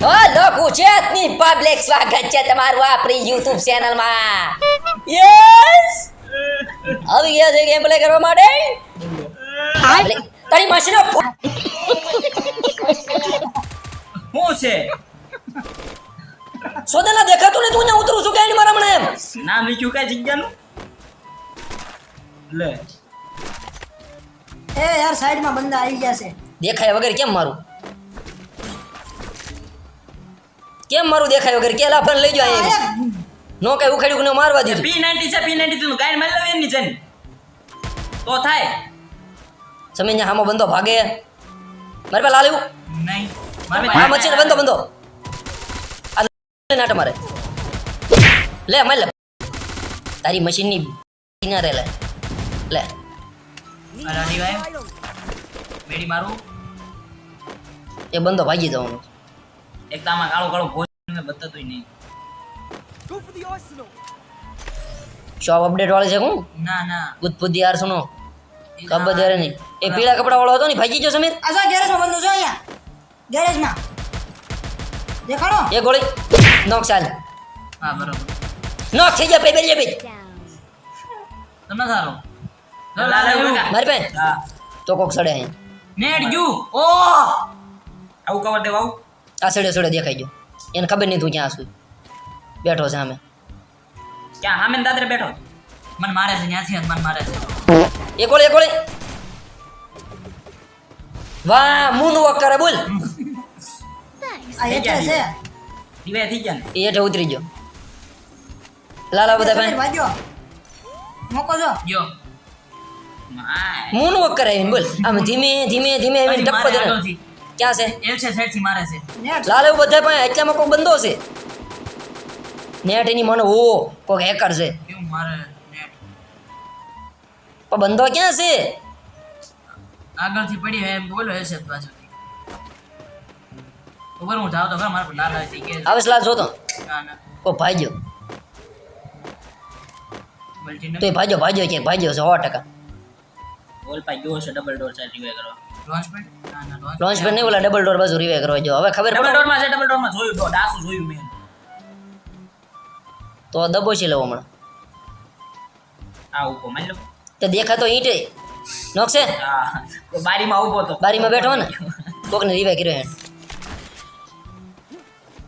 Hello ગુજરાતની public સ્વાગત છે તમારું આપણી યુટ્યુબ ચેનલમાં યસ આવી ગયા છે ગેમ પ્લે કરવા માટે? તારી મશીનો શું છે? સોદેલા દેખાતું ને તું ને ઉતરું છું કે મારા મને નામ લીધું કઈ જગ્યાનું? લે. એ યાર સાઈડમાં બંદા આવી ગયા છે. દેખાય વગર કેમ મારું? કેમ મારું દેખાય વગર? કેલા પણ લઈ જાઓ નો કઈ ઉખાડ્યું ને મારવા દીધું. પી નાઇન્ટી છે પી નાઇન્ટી તું ગાય મારી લઈ એની છે તો થાય. સમય હામો બંધો ભાગે. મારે પેલા લાલ્યું નહીં. હા મચીને બંધો બંધો. આ લે નાટ મારે. લે મારી લે. તારી મશીનની ના રે લે. લે મેડી મારું. એ બંધો ભાગી જવાનું. એક તામાં આમાં કાળો કાળો બતાતું નહીં. શોપ અપડેટ વાળે છે હું ના ના. ગુદપુદ યાર સુનો. કબ દેરે નહીં. એ પીળા કપડા વાળો હતો ને ભાગી ગયો સમીર? આ ગેરેજમાં બંધો છો અહીંયા. ગેરેજમાં દેખાડો? એ ગોળી. નોક ચાલ. હા બરોબર. નોક થઈ જાય પેબેલ પેજ તમને સારો. મારી પે હા. તો કોક સડે અહીં નેટ ગયું ઓ આવું કવર દેવા આવું. આ સડે સડે દેખાઈ ગયો. એને ખબર નહીં તું ક્યાં છું. બેઠો છે અમે ક્યાં? હામે ને દાદરે બેઠો? મને મારે છે ત્યાંથી જ મને મારે છે. એ ગોળી એ ગોળી વાહ મૂન વોક કરે બોલ. આ એટલે છે. દિવાય થઈ ગયા ને? એ હેઠે ઉતરી ગયો. લાલા બધા ભાઈ. ભાગ્યો મોકો જો. ગયો મૂન વોક કરે એમ બોલ. આમ ધીમે ધીમે ધીમે એમ ટપ્પો દે. ક્યાં છે? એલ છે સેટથી મારે છે. નેટ. લાલ એવું બધા પણ એટલામાં કોઈ બંધો છે? નેટ એની મને ઓ કોઈ હેકર છે. કેવું મારે નેટ? પણ બંધો ક્યાં છે? આગળથી પડી હોય એમ બોલો હશે બાજુથી ઉપર હું જાઉં તો ખરા મારા લાલ આવે થઈ ગયા આવે લાલ જોતો ના ના. કો ભાગ્યો તો એ ભાગ્યો ભાગ્યો કે ભાઈ છે સો ટકા. બોલ પાઈ ગયો છે ડબલ ડોર છે રિવે કરવા લોન્ચ પેડ? ના ના લોન્ચ લોન્ચ પેડ નહીં ઓલા ડબલ ડોર બાજુ રિવે કરવા જો. હવે ખબર ડબલ ડોરમાં છે ડબલ ડોરમાં જોયું તો ડાસુ જોયું મેં. તો દબોચી લેવો હમણાં. આ ઊભો માની લો. તો દેખાતો ઈંટે હા બારીમાં ઊભો તો. બારીમાં બેઠો ને. કોકને રિવે કર્યો હે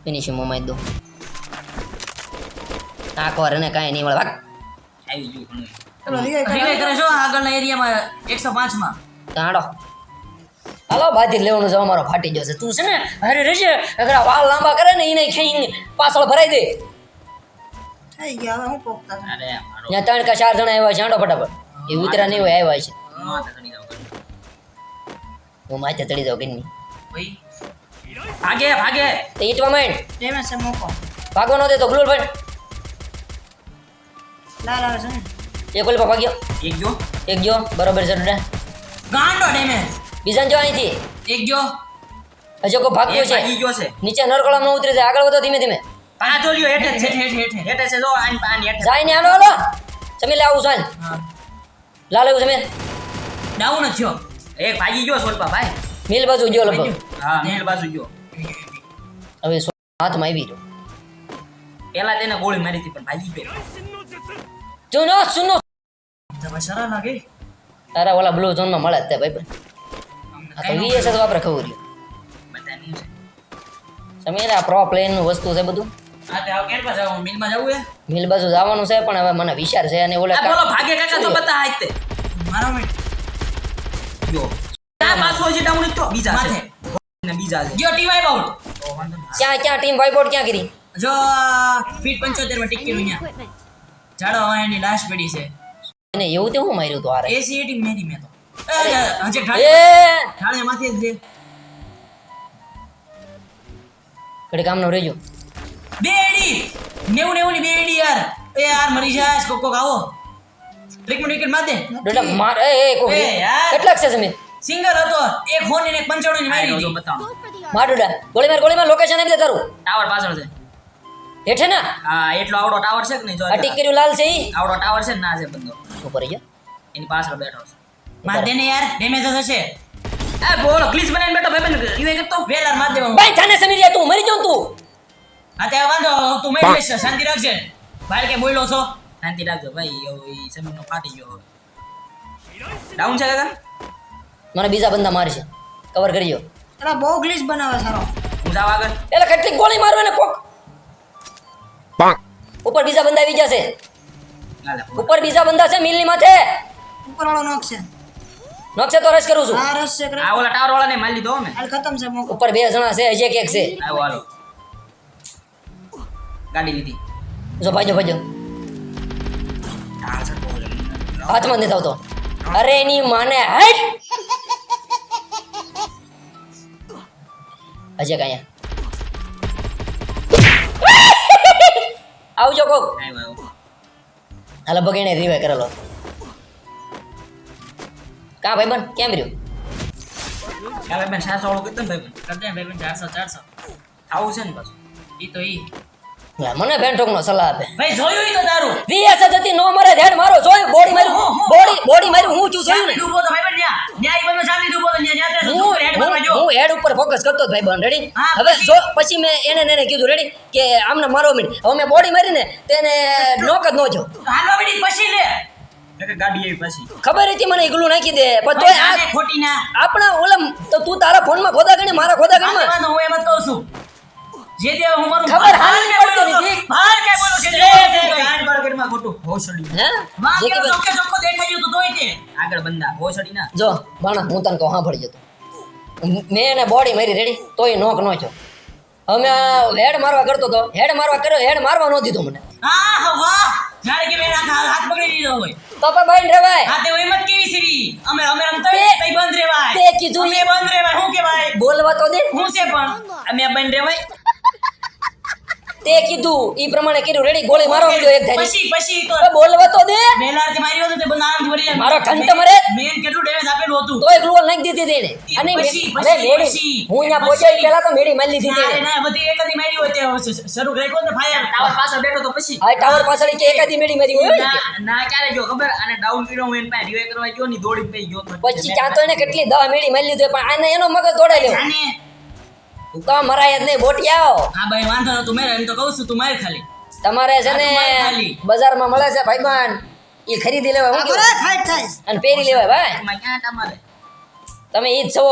ફિનિશિંગ મોમાં દો આખો ને કાંઈ નહીં મળે. ભાગ. આવી ગયું ઘણું ચલો રિવે કરે છો. આગળના એરિયામાં 105 માં તો હાડો. હાલો બાજી લેવાનું છે અમારો ફાટી જશે તું છે ને હરે રહેશે અગર વાળ લાંબા કરે ને એને ખાઈને પાછળ ભરાઈ દે. થઈ ગયા હું પોકતા અરે ત્યાં ત્રણ કે ચાર જણા આવ્યા છે આંડો ફટાફટ. એ ઉતરા નહીં હોય આવ્યા છે. માથે ચડી જાવ હું માથે ચડી જાઉં કે ભાઈ ભાગે ભાગે. તે ઈટવા માંડ. ડેમેજ છે મોકો. ભાગવા નો દે તો ગ્લોર ભાઈ લાલ આવે છે એક ઓલ ભાગ્યો. એક ગયો એક ગયો બરોબર છે ગાંડો ડેમેજ. બીજા જો અહીંથી. એક ગયો હજુ કોઈ ભાગ ગયો છે? ભાગી ગયો છે. નીચે નરકળામાં ઉતરી જાય. આગળ વધો ધીમે ધીમે. આ જો લ્યો હેઠે છે હેઠે હેઠે. હેઠે છે જો આન પાન હેઠે. જાય ને આનો હાલો. સમીર લે આવું ચાલ હા. લાલ એવું સમીર ડાઉન જ થયો. એક ભાગી ગયો સોલપા ભાઈ. મિલ બાજુ ગયો લગભગ. હા મેલ બાજુ ગયો. હવે હાથમાં આવી રહ્યો. પેલા તેને ગોળી મારી હતી પણ ભાગી ગયો. ચુનો ચુનો તમે શરમ લાગે તારા ઓલા બ્લુ ઝોનમાં મળે જ તે ભાઈ આ તો વીએસ તો આપણે ખબર બધાની છે. સમીર આ પ્રો પ્લેનનું વસ્તુ છે બધું? આ તે આવ જવું મિલ બાજુ જવાનું છે પણ હવે મને વિચાર છે અને ઓલા બોલો ભાગે કાકા તો બતા તે મારો મિનિટ યો આ પાછો હજી ડાઉન તો બીજા છે. ને બીજા છે. ગયો આઉટ તો વાંધો નહીં ક્યાં ક્યાં ટીમ વાઇપઆઉટ ક્યાં કરી? જો ફીટ 75 માં ટીક કર્યું અહીંયા. જાડો એની લાશ પડી છે. એને એવું તે હું માર્યું તું આરે? એસી ટીમ મેરી મે તો. એ કામ નો ઢાળ ઢાળમાંથી જ. છે ઘડી કામનો રહેજો. બેડી! નેવું નેવું ની બેડી યાર. એ યાર મરી જાય કોક કોક આવો. ટ્રીટમેન્ટ વિકેટ દે. ડોડા માર એ એ કોક કેટલા છે સમીર સિંગલ હતો. એક ફોન ને એક પંચાણું ની મારી હતી માર ડોડા ગોળી માર ગોળી માર લોકેશન આપી દે તારું. ટાવર પાછળ છે. હેઠે ના? હા એટલો આવડો ટાવર છે કે નહીં? જો આ કર્યું લાલ છે ઈ. આવડો ટાવર છે ને ના છે બંદો ઉપર ગયો? એની પાછળ બેઠો છે. માર દે ને યાર ડેમેજ હશે. એ બોલો ગ્લિચ બનાવીને બેઠો ભાઈ બંધ કરતો વેલર માર દેવા ભાઈ થાને સમી યાર તું મરી જાઉં તું. હા તે વાંધો તું મેં લેશ શાંતિ રાખજે. ભાઈ કે બોલ્યો છો? શાંતિ રાખજો ભાઈ યો ઈ નો ફાટી ગયો ડાઉન છે કાકા? મને બીજા બંદા મારશે. કવર કરજો. અરે બહુ ગ્લિચ બનાવે સારો હું જાવ આગળ. એટલે કેટલી ગોળી મારવે ને કોક. ઉપર બીજા બંદા આવી જશે ઉપર બીજા બંદા છે મિલની માથે. ઉપર વાળો નોક છે. નોકશે તો રશ કરું છું. આ રસ છે આ ઓલા ટાવર વાળાને મારી લીધો મે હાલ ખતમ છે મોકો. ઉપર બે જણા છે એક એક છે. આવો હાલો ગાડી લીધી. જો તો ઓલો. હાથમાં નથી આવતો. અરે એની માને હટ! હજી કાયા આવજો કોક. હાલો બગીને રીવે કરેલો. કા ભાઈ બન કેમ રહ્યો કા ભાઈ બન સાતસો વાળું કીધું ભાઈ બેન કરજે ભાઈ બન ચારસો ચારસો આવું છે ને પાછું ઈ તો ઈ મને બેન્ટોક નો સલાહ આપે ભાઈ જોયું તો તારું વીએસ હતી નો મરે ધેડ મારો જોયું બોડી મારું બોડી બોડી મારું હું છું જોયું ને ડૂબો તો ભાઈ ન્યા ન્યા ઈ બંને ચાંદી ડૂબો તો ન્યા જાતે હું હેડ મારવા જો હું હેડ ઉપર ફોકસ કરતો ભાઈ બન રેડી હવે જો પછી મેં એને એને કીધું રેડી કે આમને મારો મિન હવે મે બોડી મારીને તેને નોક જ નો જો હાલવા બેડી પછી લે ગાડી આવી પછી. ખબર હતી મને એકલું નાખી દે. પણ તોય આ ખોટી ના આપણા ઓલમ તો તું તારા ફોનમાં ખોદા ગણી મારા ખોદા ગણી માં. હું એમ જ કહું છું. જે દે હું મારું ખબર હાલ કે બોલતો નથી. તો, કે બોલો છે એ, એ, ગાંડમાં ખોટું. હોસડી હે? માં કે ચોકે ચોકો દેખાઈ ગયો તો તોય તે. આગળ બંદા હોસડી ના જો બાણા હું તને કહું સાંભળી જતો મેં એને બોડી મારી રેડી તોય નોક નો છો અમે હેડ મારવા કરતો તો હેડ મારવા કર્યો હેડ મારવા ન દીધો મને. આહ વાહ. જાણે કે મેં હાથ પકડી લીધો હોય. તો પણ ભાઈ રેવાય હા તે એમ જ કેવી સીરી અમે અમે રમતા તે- બંધ રેવાય તે કીધું એ બંધ રેવાય શું કેવાય બોલવા તો દે. હું છે પણ? અમે બંધ રેવાય તે કીધું ઈ પ્રમાણે કર્યું. રેડી ગોળી મારો ગયો એક ધારી. પછી પછી તો બોલવા તો દે. વેલાર તે મારી હતું તે બંધ આરામથી મરી જાય મારો ઘંટ મરે. મેન કેટલું ડેમેજ આપેલું હતું. તોય ગ્લુઅલ નાખી દીધી તેને અને પછી, અરે મેડી હું અહીંયા. પહોંચ્યો પહેલા તો મેડી મારી લીધી ના, તેને ના, બધી એકાદી મારી હોય તે શરૂ રાખ્યો ને ફાયર ટાવર પાછળ બેઠો તો પછી. હા ટાવર પાછળ કે એકાદી મેડી મારી હોય. ના ના ક્યારે જો ખબર? અને ડાઉન કર્યો હું એને પાસે રિવાઈ કરવા ગયો ની દોડી પઈ ગયો પછી ત્યાં તો એને કેટલી દવા મેડી મારી લીધી પણ આને એનો મગજ દોડાઈ લેવો તું તો મરાય જ નહીં બોટિયાઓ હા ભાઈ વાંધો નતું મેરે એમ તો કહું છું તું માર ખાલી. તમારે છે ને તો બજારમાં મળે છે ભાઈબંધ. એ ખરીદી લેવાય હું કેવું? થાય. અને પહેરી લેવાય ભાઈ. તમારે? તમે ઈ જ છો.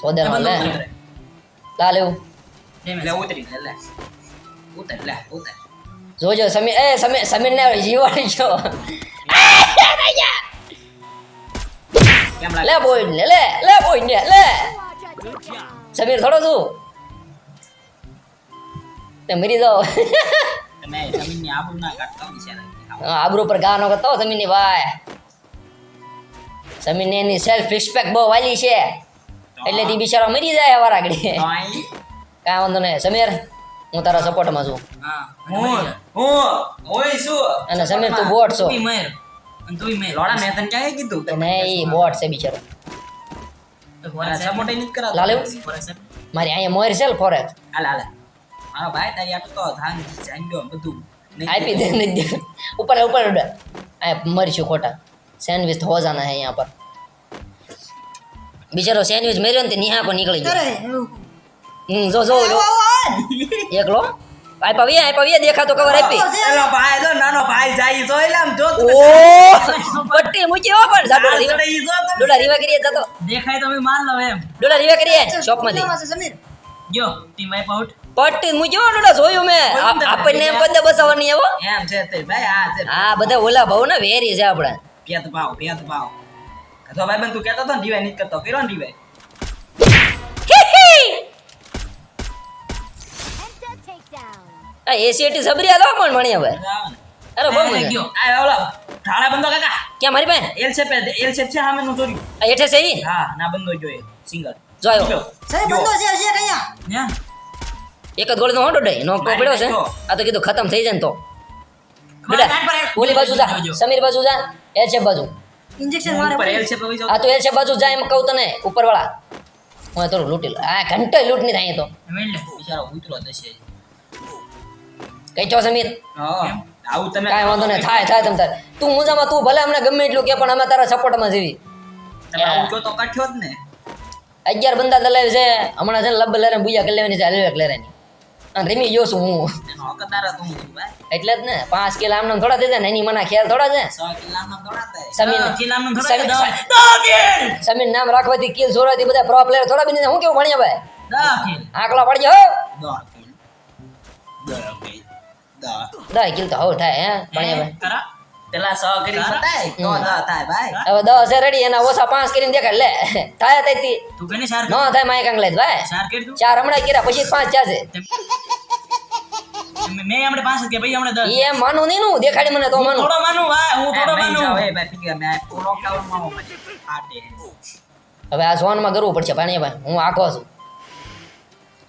સોદરમાં લે. લા લેવું લે ઉતરી લે લે. ઉતર લે ઉતર. જોજો સમીર એ સમીર સમીર ને જીવાડી છો. કેમ લે બોય ને લે લે બોય ને લે. સમીર થોડો છું. તે મરી જાઓ. આબરૂ. પર ગાનો કરતો સમીરની ભાઈ. સમીર ને એની સેલ્ફ રિસ્પેક્ટ બહુ વાલી છે. એટલે તે બિચારો મરી જાય હવાર આગળ. તો કાંઈ વાંધો નહીં. સમીર હું તારા સપોર્ટમાં છું. હું હું ઓય અને સમીર તું બોટ છો. તું લોડા મેં તને ક્યાં કીધું? તો નહીં બોટ છે બિચારો. મારી અહીંયા મોર છે ને ફોરેક હાલ હાલ. મારો ભાઈ તારી આટલું તો ધાન જાંગ્યો બધું. આપી દે ઉપર ઉપર ઉડે. આ મરીશું ખોટા. સેન્ડવિચ તો હોજાના હે અહીંયા પર. બિચારો સેન્ડવિચ મેર્યો ને તે નીકળી ગયો. જો જો. એકલો આય પવીએ આ પવીએ દેખાતો કવર આપી. એનો ભાઈ જો નાનો ભાઈ જાય જો એલામ જો ઓ પટ્ટી મૂકી હો પણ જાડો રીવા ઈ જો તું. ડોલા રીવા કરીએ જતો દેખાય તો મે માર લો એમ. ડોલા રીવા કરીએ કેટલામાં છે સમીર જો ટીમ વાઇપ આઉટ પટ્ટી મૂક્યો ડોલા જોયું મેં. આપ- આપણને એમ બધે બસાવવાની આવો. એમ છે તે ભાઈ આ છે. હા બધા ઓલા ભાવ ને વેરી છે આપણે. પેત ભાવ પેત ભાવ. તો ભાઈ બન તું કહેતો તો ને ડીવાય નહીં કરતો. કર્યો ને આ એસીટી સબરી આલો પણ મણી હવે. અરે બહુ મજા. ગયો. આ ઓલા ઠાળા બંધો કાકા. ક્યાં મારી પાસે? એલ છે એલ છે છે સામે નું ચોર્યું આ એઠે છે ઈ? હા ના બંધો જોઈએ સિંગલ. જોયો. સાહેબ બંધો છે છે કયા ન્યા? એક જ ગોળી નો હોટો ડે. નો મારી પડ્યો છે? આ તો કીધું ખતમ થઈ જાય ને તો. બેટા ઓલી બાજુ જા. સમીર બાજુ જા. એલ છે બાજુ. ઇન્જેક્શન મારે ઉપર એલ છે પછી આ તો એલ છે બાજુ જા એમ કહું તને ઉપર વાળા હું થોડું લૂટી આ ઘંટો લૂંટ નહીં થાય તો. બિચારો ઉતરો દશે. કઈ છો સમીર? હા. આવું તમે કાંઈ વાંધો નહીં. થાય થાય તમ તારે. તું મુજામાં તું ભલે અમને ગમે એટલું કે પણ અમે તારા સપોર્ટમાં જીવી. તમે આવું કહો તો કઠ્યો જ ને. અગિયાર બંદા દલાવે છે. હમણાં છે ને લબ લેરે બુયા કરી લેવાની છે હલવે લેવાની અને રેમી ગયો છું હું. એટલે જ ને પાંચ કિલો આમ થોડા થઈ જાય ને એની મને ખ્યાલ થોડા છે. સમીર નામ રાખવાથી કિલ જોરવાથી બધા પ્રો પ્લેયર થોડા બી. હું કેવું ભણ્યા ભાઈ? આકલા કિલ. આંકડા પડી હો. કિલ દસ કિલ તો હવ થાય હે ભાઈ પેલા સો કરી થાય તો. થાય ભાઈ હવે દસ છે રેડી એના ઓછા પાંચ કરીને દેખાડ લે થાય તેથી તું કેની સાર નો થાય માય કાંગ લે ભાઈ સાર કરી દઉં ચાર હમણાં કર્યા પછી પાંચ ચાજે છે મેં- મેં પાંચ કે ભાઈ હમણાં દસ. એ એમ માનું નહીં નું દેખાડી મને તો માનું થોડો માનું ભાઈ હું થોડો માનું હવે ભાઈ પી ગયા. મેં હું. હવે આ સોનમાં કરવું પડશે પાણી ભાઈ હું આખો છું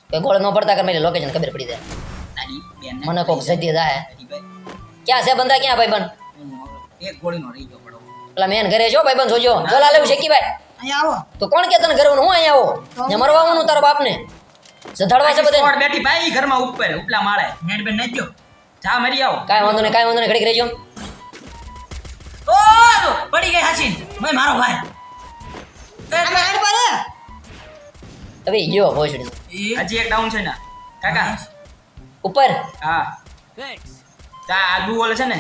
કે ગોળ ન પડતા કર મારી લોકેશન ખબર પડી જાય મને કોક જતી જાય. ક્યાં છે બંદા? ક્યાં ભાઈ બન એક ગોળીનો રહી ગયો પડો. એટલે મેન ઘરે જો ભાઈ બન જોજો જોલા લેવું શેકી ભાઈ? અહીંયા આવો. તો કોણ કે તને ઘરે હું અહીંયા આવો? ને મરવા આવવાનું તારા બાપને? સધાડવા છે બધે? સ્કોડ બેઠી ભાઈ ઘરમાં ઉપર ઉપલા માળે. નેટ બેન નાખી દ્યો. જા મરી આવો. કાઈ વાંધો નહીં કાઈ વાંધો નહીં ઘડીક રહેજો. ઓ પડી ગઈ હાચી. મેં મારો ભાઈ. આમે હાડ પર. હવે ગયો ભોસડી હજી એક ડાઉન છે ને. કાકા ઉપર. હા. જા આ દુ ઓલે છે ને.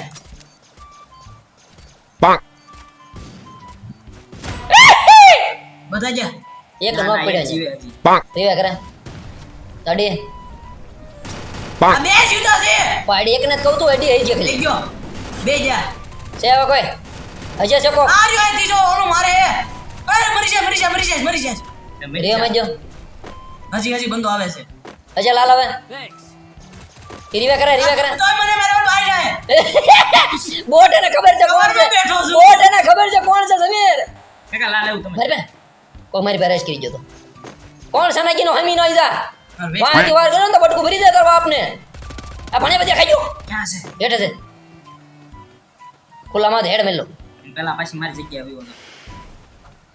બધા જા. એક ના, પડ્યો છે. રીવા કરે. તાડી. બે જીતો છે. પાડી એક ને કહું તો એડી હઈ લઈ ગયો. બે જા. છે હવે કોઈ? અજે છે કોક આ રહ્યો આ દીજો ઓલો મારે. હે અરે મરી જાય મરી જાય મરી જાય મરી જાય. રે મજો હજી હજી બંદો આવે છે. અજે લાલ હવે. ઈ રીવા કરા રીવા કરા. તોય મને મારા ભાઈ જાય બોટ એને ખબર છે કોણ છે. બોટ એને ખબર છે કોણ છે સમીર? કાકા લા લેવું તમે મારી કો મારી પેરેશ કરી ગયો તો. કોણ સનાકી નો હમી નો ઈજા વાંચી. વાર કરો ને તો બટકું ભરી દે તારો બાપને આ ભણે બધે ખાઈ ગયો ક્યાં છે? બેઠે છે. ખુલ્લામાં હેડ મેલો પેલા પાછી મારી જગ્યા આવ્યો.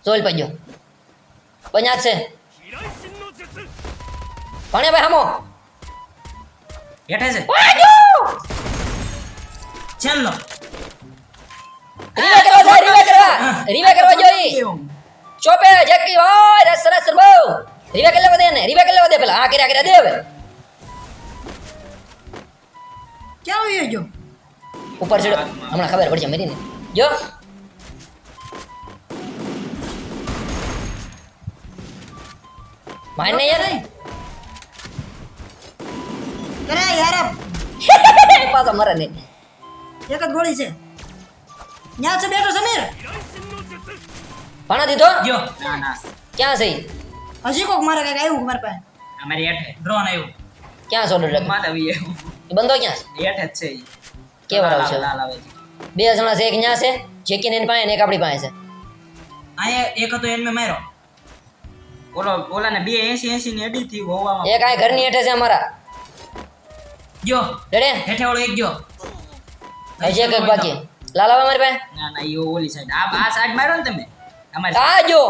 ચોલ પજ્યો પંજાત છે. ભણે ભાઈ હામો. હેઠે છે છેલ્લો રીવા કરવા જાય રીવા કરવા રીવા કરવા જોઈ ચોપે જકી હોય રસ રસ બહુ રીવા કે લેવા દે ને રીવા કે લેવા દે પેલા હા કર્યા કર્યા દે હવે ક્યાં વયો ગયો ઉપર ચડ્યો હમણાં ખબર પડશે મરીને જો મારને યાર અરે યાર પાછો મરે ને એક જ ગોળી છે. ન્યા છે બેઠો સમીર. ભણા દીધો? ગયો. ના ના. ક્યાં છે હજી કોક મારે કંઈક આવ્યું મારા પાસે. અમારી હેઠે ડ્રોન આવ્યું. ક્યાં છો ડોડક મારે આવી ક્યાં છે? હેઠે જ છે ઈ. આવશે લાલ આવે છે. બે જણા છે એક ન્યા છે જેકીને એની પાસે ને એક આપણી પાસે છે. અહીંયા એક હતો એને મેં માર્યો. ઓલો ઓલાને બે એસી એસી ની અડી થી હોવામાં. એક આ ઘરની હેઠે છે અમારા. ગયો. રેડે. હેઠે ઓળો એક ગયો. હજી એક એક બાકી. લાલાવા મારી પાસે. ના ના યો ઓલી સાઈડ આ આ સાઈડ માર્યો ને તમે. અમારી આ જો.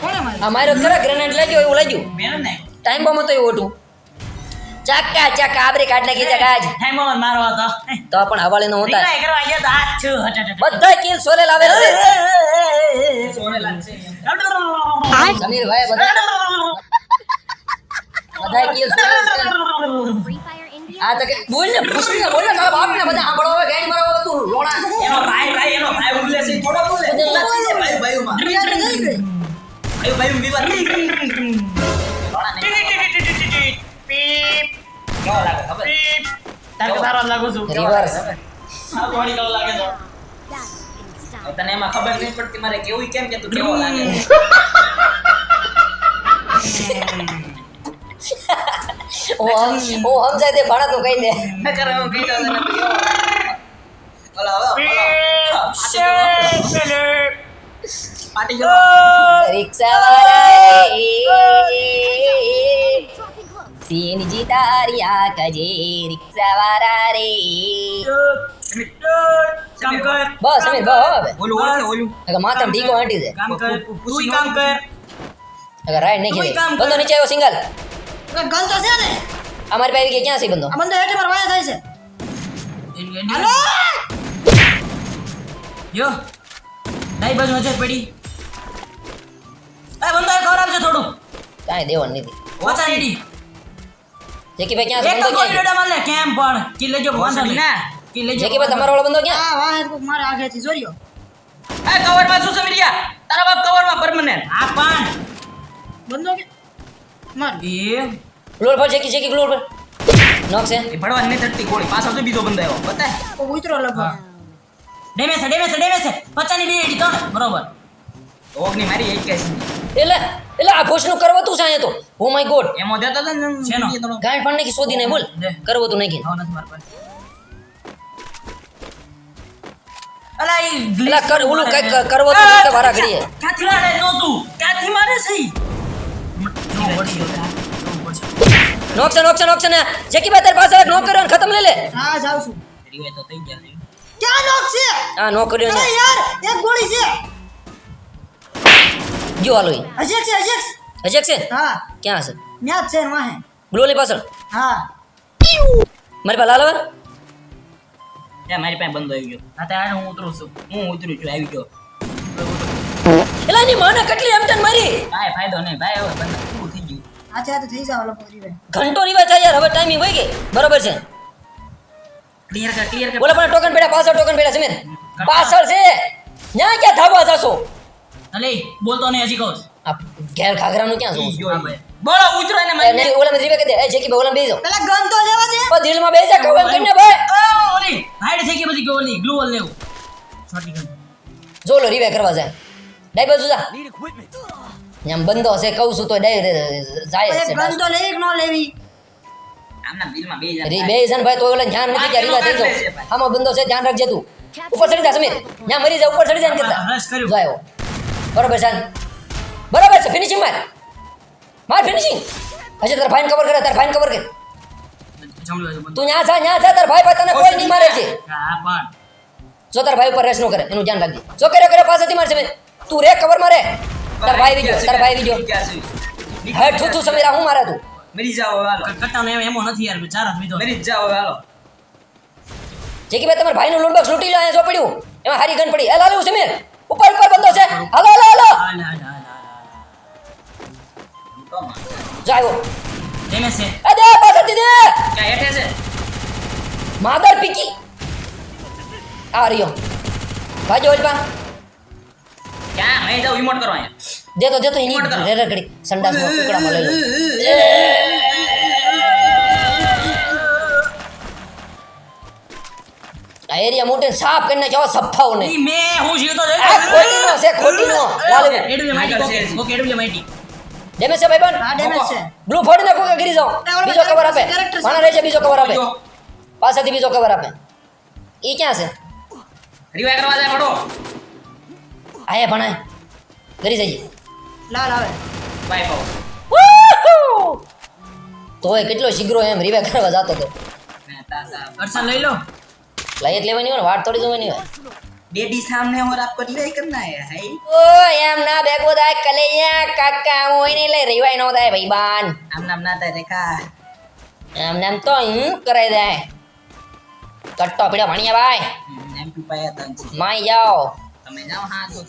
કોણે માર્યું અમારો ખરા ગ્રેનેડ લાગ્યો એવું લાગ્યું. મેં ને. ટાઈમ બોમ હતો એવું હતું. ચાકા ચાકા આબરી કાઢ નાખી છે કાજ ટાઈમ બોમ મારો હતો. તો પણ હવાલે નો હતા. રિપ્લાય કરવા ગયા તો હાથ છું. હટ હટ હટ. બધા કિલ સોલે લાવે છે. સોનેલા છે. સમીર ભાઈ બધા બધા કિલ સોલે આ તો કે બોલ ને પૂછડી ને બોલ ને તારા બાપ ને બધા સાંભળો હવે ગાડી મારો તું રોણા એનો ભાઈ ભાઈ એનો ભાઈ ઉગલે છે થોડો બોલે. ભાઈ ભાઈ માં. ભાઈ ભાઈ ભાઈ વિવાદ નહીં લોડા નહીં કેવો લાગે ખબર? તારે તારો લાગો છું. રિવર્સ. આ થોડી કેવો લાગે તો તને એમાં ખબર નહીં પડતી મારે કેવું કેમ કે તું કેવો લાગે હું હું સમજાય તે ભાડા તું કહી દે. નકર હું કહી દઉં તને ઓલા ઓલા પાટી ગયો. રિક્ષા વાળા સીનજી તારી આ કજે રિક્ષા વાળા રે બસ સમીર બસ ઓલું ઓલું ઓલું અગર માથામાં ઢીકો આંટી દે. કામ કર. તું કામ કર. અગર રાઈડ નહીં ખીલે. બંધો નીચે આવ્યો સિંગલ. ગન તો છે ને? અમારી પાસે કે ક્યાં છે બંધો? આ બંદો હેઠે મારા વાયા થાય છે. હેલો! યો ડાઈ બાજુ હજાર પડી. એ બંદો ખબર આપજો થોડું. કાંઈ દેવાનું નથી. પચા રેડી. જેકીભાઈ ક્યાં છે કોઈ ક્યાં ડોડા મારલે કેમ પણ? કી લેજો વાંધો નહીં ના. કી લેજો જેકીભાઈ તમારો વાળો બંદો ક્યાં? આ વાહ કોક મારા આગળથી જોરિયો એ કવરમાં શું સમીરિયા તારા બાપ કવરમાં પરમનન્ટ આ પણ. બંધો કે માર. ગ્લોર પર જેકી જેકી ગ્લોર પર. નોક છે. એ ભડવા ને તટતી ગોળી પાછળ તો બીજો બંદો આવ્યો. બતા ઓ ઉતરો લગભગ. ડેમેજ છે ડેમેજ છે ડેમેજ છે. પચાની ડેડી તો બરોબર. ઓગની મારી એક કેસ એટલે એટલે આ ભોસનું કરવતું છે અહીંયા તો. ઓ માય ગોડ એમો દેતા તો ને શેનો? ગાંઠ પણ નાખી શોધી ને બોલ. દે. કરવતું નાખી ભાવ નથી માર પાસે અલા ઈ કર ઓલું કંઈક કરવતું કે વારા ઘડીએ. ક્યાંથી મારે નહોતું? ક્યાંથી મારે સહી નોક છે નોક છે નોક છે ને જેકીભાઈ તારી પાસે નોક કર્યો ને ખતમ લઈ લે હા જાઉં છું રીવાય તો થઈ ગયા છે. ક્યાં નોક છે આ નોક કર્યો અરે ને યાર એક ગોળી છે જો હાલો ઈ અજેક છે અજેક અજેક છે હા ક્યાં છે ન્યા જ છે ને વાહે ગ્લોની પાછળ હા મારી પાસે લાલ હવે એ મારી પાસે બંદો આવી ગયો હા તે હાલ હું ઉતરું છું હું ઉતરું છું આવી ગયો। એટલે એની માને કેટલી એમ મારી કાંઈ ફાયદો નહીં ભાઈ હવે બંદો પૂરું થઈ ગયું આ છે આ તો થઈ જાવ લગભગ રીવે ઘંટો રીવા થાય યાર હવે ટાઈમિંગ હોય ગઈ બરોબર છે. ક્લિયર કર ક્લિયર કર. બોલે પણ ટોકન પેડા પાછળ ટોકન પેડા સમીર પાછળ છે. ન્યા ક્યાં ધાબા જશો? અલે બોલતો નહીં હજી કહું. આ ઘેર ખાગરાનું ક્યાં શું. બોલો ઉતરો ને મને ઓલા રીવા કે દે. એ જેકી ભાઈ ઓલા બેસી પેલા ગન તો લેવા દે. પણ દિલમાં બેસી કવન કરીને ભાઈ. ઓલી હાઈડ થઈ ગઈ બધી કે ગ્લુ વોલ લેવું. જો લો રીવે કરવા જાય. ડાઈ બાજુ જા આમ બંધો છે કહું છું તો ડાઈ જાય છે બંધો લેવી કે ન લેવી. બે જણ ભાઈ તો ઓલા ધ્યાન નથી કે રીવા થઈ જાવ આમાં બંધો છે ધ્યાન રાખજે તું. ઉપર ચડી જા સમીર. ત્યાં મરી જા ઉપર ચડી જાય બરોબર છે બરોબર છે ફિનિશિંગ માર. માર ફિનિશિંગ હજી તારા ફાઇન કવર કરે તારા ફાઇન કવર કર. તું ન્યા જા ન્યા જા તાર ભાઈ પાસે તને કોઈ નહીં મારે છે. હા પણ. જો તારા ભાઈ ઉપર રેસ નો કરે એનું ધ્યાન રાખજે. જો કર્યો કર્યો પાસેથી મારશે તું રે કવર મારે તારા ભાઈ વિજો તારા ભાઈ વિજો હે ઠુ ઠુ સમીરા હું મારે તું. મરી જાઓ હાલો. કટ્ટાનો એમ એમો નથી યાર ચાર હાથ વીધો મરી જ જાઓ હાલો. જે કે ભાઈ તમારા ભાઈનું લૂંટ બોક્સ લૂટી લો અહીંયા જો પડ્યું. એમાં હારી ગન પડી. એ લાલુ સમીર ઉપર ઉપર બંધો છે. હાલો હાલો હાલો. હાલ હાલ હાલ હાલ. તો માં. જો આવ્યો ડેમેજ છે. એ દે પાછળથી દે. ક્યાં હેઠે છે? માદર પીકી. આ રહ્યો. ભાજો ઓલપા ક્યાં? મેં જાઉં ઇમોટ કરો અહીંયા. દેતો દેતો એની રિમોટ કરો. રેડર કરી સંડાસમાં ટુકડામાં લઈ લો. આ એરિયા મોટે સાફ કરીને જાઓ સફાઓ ને ઈ મે હું જીવતો આ ખોટીનો છે ખોટીનો. લાલુ એડબ્લ્યુ માઈટી આગળ છે. Okay okay AW mighty damage છે ભાઈબંધ હા ડેમેજ છે. બ્લુ ફોડી નાખો કે ગીરી જાઓ એ ઓલો બીજો કવર આપે. character છે. માણા રહેશે બીજો કવર આપે. જો પાસેથી બીજો કવર આપે. ઈ ક્યાં છે? રિવાય કરવા જાય પડો આયા ભણાય કરી જઈએ લાલ આવે ભાઈ પાવ તોય કેટલો શીઘ્રો એમ રીવે કરવા જતો તો મેં તાતા અરસા લઈ લો લાઈટ લેવાની હોય ને વાટ થોડી જોવાની હોય બેડી સામને और आपको ले करना है हाय ઓ એમ ના બેગો દાય કલેયા કાકા હોય ને લઈ રીવાય નો દાય ભાઈ બાન આમ નામ ના થાય દેખા એમ નામ તો હું કરાઈ દે કટ્ટો પીડો ભણ્યા ભાઈ એમ પી પાયા તન છે માઈ જાઓ તમે જાઓ હા તો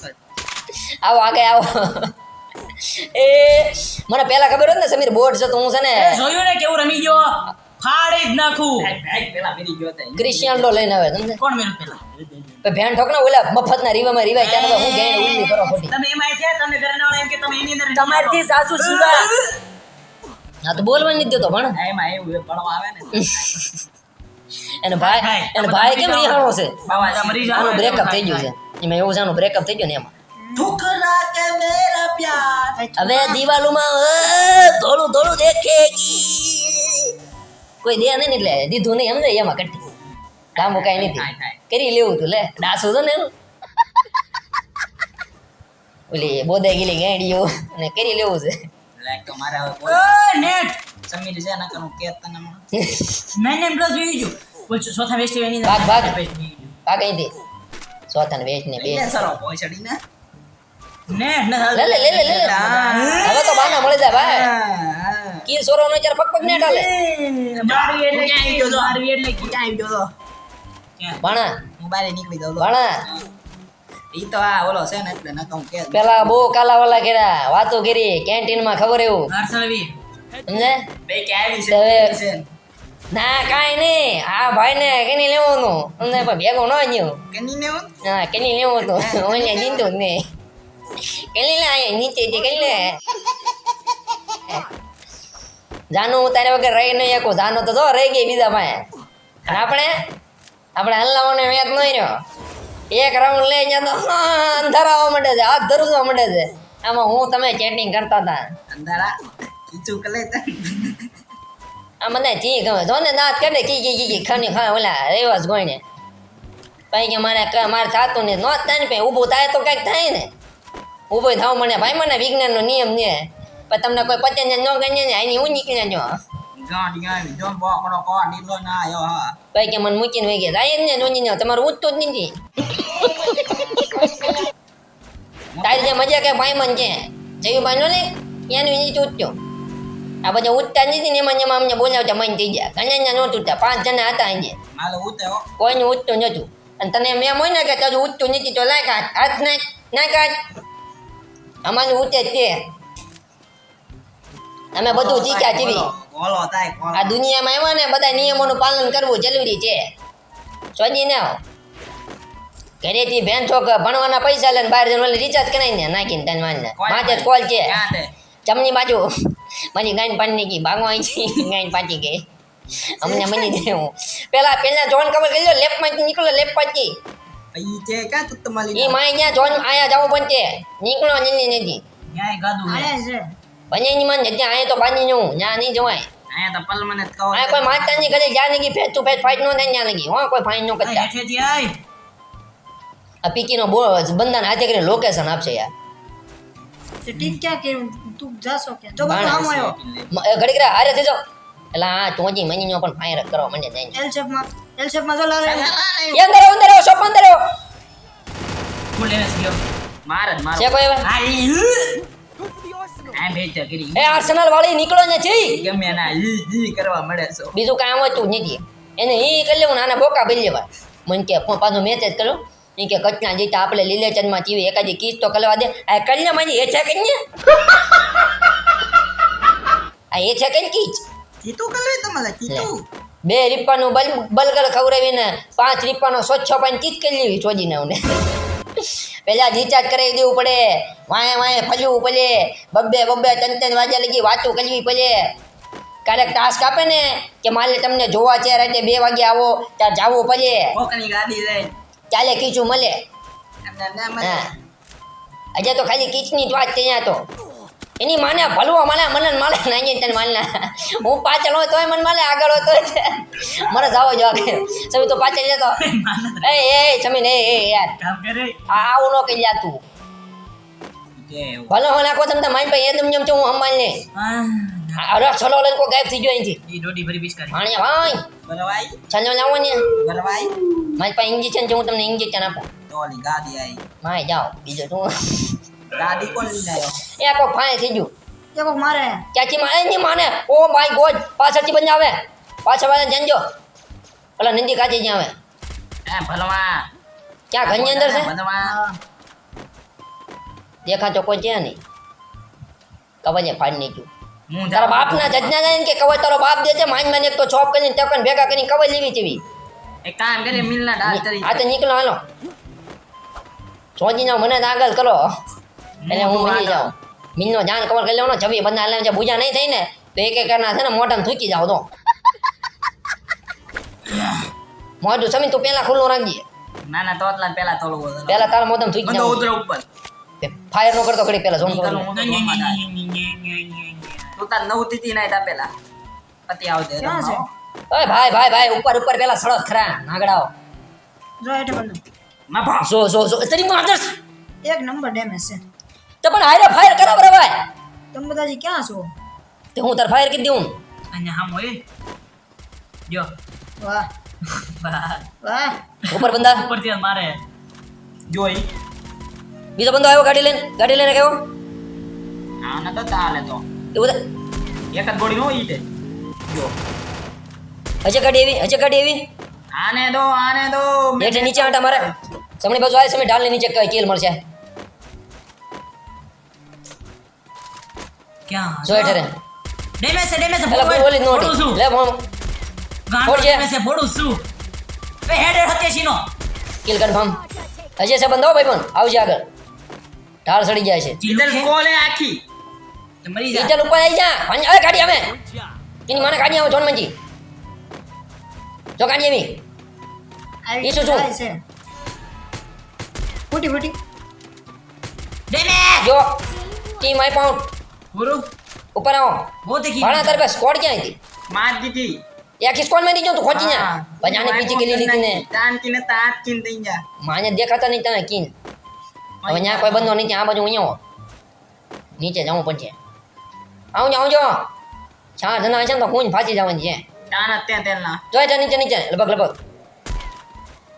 આવો આગે આવો. એ મને પહેલા ખબર હોત ને સમીર બોર્ડ છે તો હું છે ને એ જોયું ને કેવું રમી ગયો? ફાડી જ નાખું. પેલા મેરી ગયો ક્રિશ્ચિયન લઈને આવે તમને? કોણ મેરું પેલા ભેણ ઠોક ના ઓલા મફતના રીવામાં રીવાય ત્યાં તો હું ગઈને ઉલ્લી કરો ખોટી. તમે એમાં છે તમને ઘરે ના એમ કે તમે એની અંદર તમારથી સાસુ સીધા હા તો બોલવા નથી દેતો પણ એમાં એવું ભણવા આવે ને. એને ભાઈ એને ભાઈ કેમ રિહાણો છે? આનું બ્રેકઅપ થઈ ગયું છે. એમાં એવું છે આનું બ્રેકઅપ થઈ ગયું ને એમાં. ઠુકરા કે મેરા પ્યાર. હવે દિવાલોમાં ધોળું ધોળું દેખેગી. કોઈ દે નહીં એટલે દીધું નહીં સમજે એમાં કટ્ટી કામ કાંઈ નથી. કરી લેવું તું લે. ડાસું તો ને એનું? ઓલી બોદે ગીલી ગેંડીઓ. અને કરી લેવું છે. લાઈક તો મારે નેટ. સમીર છે ના કરું કે તને. મેન નેમ પ્લસ વી ગયું બોલ ચોથા વેસ્ટ એની ભાગ, ભાગ. ગયું આ કઈ હતી સોથન વેસ્ટ ને બે. સરો હોય નેટ ને ને લે લે લે લે લે. હવે તો બાના મળી જાય ભાઈ. કી સોરો નો ચાર પગ પગ ને ડાલે મારી એટલે ક્યાં આવી ગયો તો? મારી એટલે ક્યાં આવી ગયો તો? બાણા. હું બહાર નીકળી ગયો. બાણા. ઈ તો આ ઓલો છે ને એટલે ન કહું કે જ. પેલા બહુ કાલાવાલા કર્યા વાતો કરી કેન્ટીનમાં ખબર એવું. હર્ષલવી સમજે કે આવી છે? છે. ના કાંઈ નહીં. આ ભાઈને કેની લેવાનું? અમને પણ ભેગું ન ગયું કેની ને હું? કેની લેવું તો ઓને દીધું ને કેલી લે આય નીચે થી કઈ લે? જાનો ઉતારે તારે વગર રહી નહીં એકો જાનો તો જો રહી ગઈ બીજા પાસે આપણે? આપણે હલ્લાઓને વેત નહીં રહ્યો. એક રાઉન્ડ લઈ જાય તો અંધારા આવવા માંડે છે હાથ ધરવા માંડે છે. આમાં હું તમે ચેટિંગ કરતા હતા. અંધારા? કલે આ મને જી ગમે જો ને કરે કી કી કી કી ખાની ખા ઓલા રેવાસ ગોઈને પછી કે મારે મારે થતું ને નો થાય ને ઊભું થાય તો કંઈક થાય ને ઊભું થાવ મને ભાઈ વિજ્ઞાનનો નિયમ ને તમને કોઈ પતે ને ગણે ને આની હું નીકળ્યા જો બોકડો કો મને મૂકીને તમારું ઉઠતું જ નથી તારી જે મજા કે ભાઈ છે જયું ભાઈ નો ને ઉઠ્યો આ બધા ઉઠતા નથી ને એમાં ને એમાં અમને બોલાવતા મન થઈ ગયા. કન્યા નહોતું ઉઠતા પાંચ જણા હતા અહીંયા. કોઈનું ઉઠતું નહોતું. અને તને હોય ને કે તારું ઉઠતું નથી તો લાગ હાથ હાથ નાખ નાખ હાથ. અમારું ઉઠે તે. અમે બધું જીત્યા જીવી. આ દુનિયામાં એવા ને બધા નિયમોનું પાલન કરવું જરૂરી છે. સોજી ના ઘરેથી બેન છોક ભણવાના પૈસા લઈને બહાર જઈને રિચાર્જ કરાવીને નાખીને તને વાંચને માથે કોલ છે. તે જમણી બાજુ. મારી ગાયન પાણી ગઈ ભાગો અહીંથી ગાયન પાટી ગઈ અમને મની દેવું પેલા પેલા જોન ખબર કરી લેપમાંથી નીકળો લેપ પાછી ઈ છે ક્યાં તું તમારી ઈ માય ત્યાં જોન આયા જવું પણ છે. નીકળો જલ્દી નથી ન્યાય ગાદું છે આયા છે. ભલે ની મન ત્યાં અહીંયા તો બાજી જવું ત્યાં નહીં જવાય. અહીંયા તો પલમને જ કહો. આ કોઈ માતાની ઘરે જ્યાં લગી ફેસ તું ફેસ ફાઇટ નો થાય ત્યાં લગી હા કોઈ ફાઇન ન આય કરતા આય. આ પીકીનો બો બંધાને હાથે કરીને લોકેશન આપશે યાર. તે ક્યાં કે તું જાસો કે? જો બધું આમ આવ્યો. એ ઘડીક રે હારે થઈ જાઓ એટલે હા તું હજી મની પણ ફાયર કરો મને માંડે એલ શેપમાં એલ શેપમાં જો લાવે. એ અંદર અંદર આવો, શોપ અંદર આવો. ફૂલ ડેમેજ ગયો. માર જ મારો. છે કોઈ હવે? આ આ ભેટ કરી. એ આર્સેનલ વાળી નીકળો ને છે ગમે ના ઈ ઈ કરવા મળે છો. બીજું કામ હોતું નથી. એને ઈ કરી લેવું ને આને બોકા ભરી લેવા. મન કે પાછો મેચ જ કરો એ કે કચ્છના જીતા આપણે લીલેચંદમાં ચીવી એકાદી કિસ તો કરવા દે. આ કરી માની એ છે ને આ એ છે કઈ કીચ કીધું કલવે તમારે કીધું. બે રીપાનું બલ બલગલ ખવડાવીને પાંચ રીપાનો સ્વચ્છ પાણી કીચ કરી લેવી ચોજીને અમને પેલા રિચાર્જ કરાવી દેવું પડે. વાંય વાંય ફલવું પડે. બબ્બે બબ્બે ત્રણ ત્રણ વાગ્યા લગી વાતો કરવી પડે. ક્યારેક ટાસ્ક આપે ને કે મારે તમને જોવા છે રાતે બે વાગે આવો ત્યાં જવું પડે. ગાડી લઈ ચાલે કીચું મળે. હા. તો ખાલી કીચની જ વાત છે ત્યાં તો. એની માને ભલવો મને મને માલે. નાઈ તને માલના. હું પાછળ હોય તોય મને માલે આગળ હોય તોય તે. મને જાવો જવા કે સમી તો પાછળ જતો એ એ સમીન એ એ યાર. આવું ન કહી જા તું. ભલો હું નાખો તમે મારી પાસે એદમ જેમ છું હું અંબાલ ને અરે છલો લઈને કોઈ ગાયબ થઈ ગયો અહીંથી. દોડી ભરી પીસ કરી ભાણિયા ભાઈ. બરવાઈ છલો લાવો ને. બરવાઈ મારી પાસે ઇન્જેક્શન છે હું તમને ઇન્જેક્શન આપું તો ઓલી ગાડી આવી માય જાઓ બીજું તું. ગાડી કોણ લઈને આવ્યો? એ કો ફાય થઈ ગયું. એ કો મારે. ક્યાંથી મારે નહીં માને. ઓ માય ગોડ પાછળથી બંધ આવે. પાછળ વાળા જનજો પેલા નંદી કાચી જ આવે. એ ભલવા. ક્યાં ઘરની અંદર છે? ભલવા. દેખાતો કોઈ છે નહીં. કવજે ફાડી હું તારા બાપના જજના જાય ને કે કવજ તારો બાપ દે છે માન માન એક તો છોપ કરીને ટકન ભેગા કરીને કવજ લેવી તેવી. એક કામ કરે મિલના ડાલ તરી. આ તો નીકળો હાલો. સોજી જાઓ મને આગળ કરો. એટલે હું મળી જાઉં. મિલનો જાન કવર કરી લેવાનો છબી બંધા લે બુજા નહીં થઈ ને તો એક એક ના છે ને મોઢામાં થૂકી જાવ તો. મોઢું સમી તું પેલા ખુલ્લું રાખજે. ના ના તો પેલા થોડું પેલા તારા મોઢામાં થૂકી જાવ ઉપર. ફાયર નો કરતો ઘડી પેલા ઝોન કરો તો તાર નવ તીતી નાય તા પેલા. પતિ આવજે ઓય ભાઈ ભાઈ ભાઈ ઉપર ઉપર પેલા સડક ખરા નાગડાઓ. જો હેઠે બંધ. માં ભા જો જો જો તરી માદર એક નંબર ડેમેજ છે તો પણ હારે ફાયર કરાવ રે ભાઈ તમે બધાજી ક્યાં છો? તે હું તાર ફાયર કરી દઉં. અને હા મોય જો. વાહ. બા. વાહ. ઉપર બંદા ઉપરથી મારે જોઈ બીજો બંદો આવ્યો ગાડી લઈને? ગાડી લઈને ગયો આના તો ચાલે તો. એવું એક જ ગોળી નો ઈટે જો. અજે ગાડી એવી અજે ગાડી એવી? આને દો આને દો. હેઠે નીચે આટા મારે. સમણી બાજુ આવે સમય ઢાલની નીચે કિલ મળશે. ક્યાં જો રે ડેમેજ છે ડેમેજ છે એટલે ઓલી છું. લે બોમ. ગાંડો ડેમેજ છે ફોડું છું. બે હેડ હેડ હત્યાશી નો કિલ કન્ફર્મ હજી છે બંધો ભાઈ પણ આવજે આગળ. ઢાળ સડી જાય છે. ચિતલ કોલે આખી? મરી જા. ચિતલ ઉપર આવી જા. ભાઈ, હવે ગાડી આવે. એની મને ગાડી આવો જોન મંજી. જો ગાડી આવી ઈ શું શું? ફૂટી ફૂટી. દેને જો ટીમ આઈ પાઉન્ડ. ગુરુ ઉપર આવો. બહુ દેખી ભણા તાર પાસે સ્કોડ ક્યાં હતી? માર દીધી. એ આખી સ્કોડમાં દીધો તું ખોચી પછી આને પીછી કે લીધી ને તાન કિને તાત કિન દઈ જા. માને દેખાતા નહીં તને કીન. હવે ત્યાં કોઈ બંધો ત્યાં આ બાજુ અહીંયા આવો નીચે જવું પડશે. આવજો આવજો ચાર જણા છે ને તો કોઈને ફાંસી જવાની છે. તેલના જો નીચે નીચે. લગભગ લગભગ.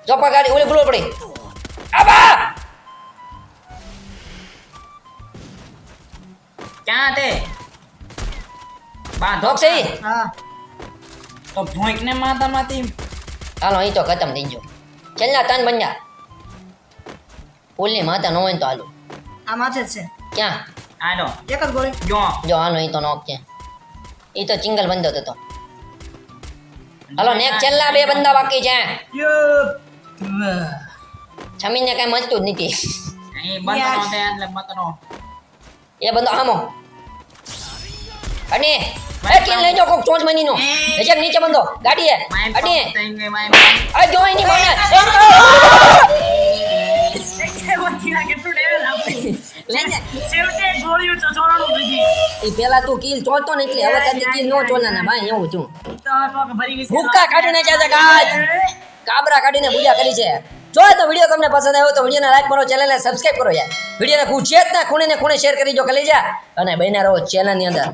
જો પા ગાડી ઓલી ભૂલો પડી. આબા! ક્યાં તે? બાંધો છે? હા. તો ભોંક ને માતા માંથી હાલો અહીં તો ખતમ થઈ ગયો. છેલ્લા ત્રણ બન્યા પુલની માતા ન હોય ને તો હાલો. આ માથે જ છે. ક્યાં? હાલો. એક જ ગોળી જો. જો હાલો એ તો નોક છે. એ તો ચિંગલ બંધો હતો હાલો નેક છેલ્લા બે બંદા બાકી છે. છમીને કઈ મજતું જ નથી. એ બંદો આમો અને એ કિલ લેજો કોક ચોંચ મની નો હજક નીચે બંધો? ગાડી હે માઈન અડી તઈ ગઈ માઈન એ પેલા તું કિલ ચોલતો ને એટલે હવે તને કિલ નો ચોલના ભાઈ એવું છું હુક્કા કાઢીને છે તે કાબરા કાઢીને પૂજા કરી છે. જો તો વીડિયો તમને પસંદ આવ્યો તો વિડીયોને લાઈક કરો ચેનલને સબસ્ક્રાઇબ કરો યાર. વિડીયોને ખૂચે જ ના ખૂણે ને ખૂણે શેર કરી જો કલેજા અને બહેના રહો ચેનલની અંદર.